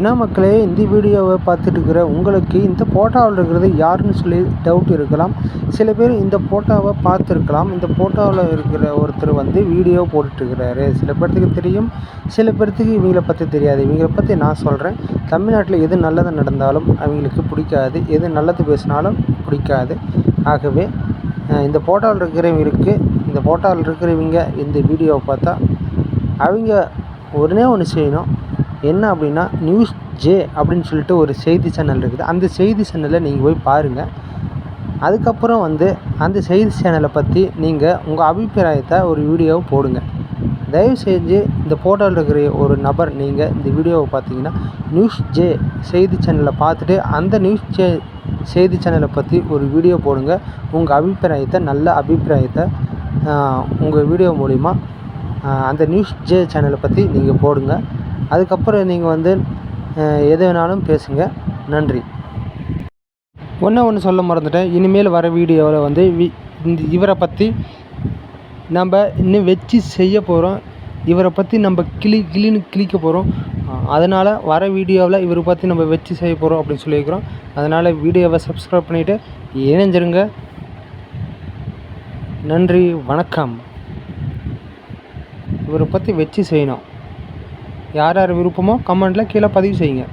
ஏன்னா மக்களே இந்த வீடியோவை பார்த்துட்டு இருக்கிற உங்களுக்கு இந்த போட்டோவில் இருக்கிறது யாருன்னு சொல்லி டவுட் இருக்கலாம். சில பேர் இந்த போட்டோவை பார்த்துருக்கலாம். இந்த போட்டோவில் இருக்கிற ஒருத்தர் வந்து வீடியோ போட்டுட்ருக்கிறாரு சில பேர்த்துக்கு தெரியும் சில பேர்த்துக்கு இவங்களை பற்றி தெரியாது. இவங்களை பற்றி நான் சொல்கிறேன் தமிழ்நாட்டில் எது நல்லது நடந்தாலும் அவங்களுக்கு பிடிக்காது. எது நல்லது பேசினாலும் பிடிக்காது. ஆகவே இந்த போட்டோவில் இருக்கிறவங்களுக்கு இந்த போட்டோவில் இருக்கிறவங்க இந்த வீடியோவை பார்த்தா அவங்க உடனே ஒன்று செய்யணும். என்ன அப்படின்னா நியூஸ் ஜே அப்படின்னு சொல்லிட்டு ஒரு செய்தி சேனல் இருக்குது. அந்த செய்தி சேனலை நீங்கள் போய் பாருங்கள் அதுக்கப்புறம் வந்து அந்த செய்தி சேனலை பற்றி நீங்கள் உங்கள் அபிப்பிராயத்தை ஒரு வீடியோவை போடுங்க. தயவு செஞ்சு இந்த போட்டோவில் இருக்கிற ஒரு நபர் நீங்கள் இந்த வீடியோவை பார்த்தீங்கன்னா நியூஸ் ஜே செய்தி சேனலை பார்த்துட்டு அந்த நியூஸ் ஜே செய்தி சேனலை பற்றி ஒரு வீடியோ போடுங்க. உங்கள் அபிப்பிராயத்தை நல்ல அபிப்பிராயத்தை உங்கள் வீடியோ மூலிமா அந்த நியூஸ் ஜே சேனலை பற்றி நீங்கள் போடுங்க. அதுக்கப்புறம் நீங்கள் வந்து எது வேணாலும் பேசுங்க. நன்றி. ஒன்று ஒன்று சொல்ல மறந்துட்டேன். இனிமேல் வர வீடியோவில் வந்து வி- இந்த இவரை பற்றி நம்ம இன்னும் வச்சு செய்ய போகிறோம் இவரை பற்றி நம்ம கிளி கிளின்னு கிளிக்க போகிறோம் அதனால் வர வீடியோவில் இவரை பற்றி நம்ம வச்சு செய்ய போகிறோம் அப்படின்னு சொல்லியிருக்கிறோம். அதனால் வீடியோவை சப்ஸ்கிரைப் பண்ணிவிட்டு இணைஞ்சிருங்க. நன்றி வணக்கம். இவரை பற்றி வச்சு செய்யணும். யார் யார் விருப்பமோ கமெண்ட்டில் கீழே பதிவு செய்யுங்க.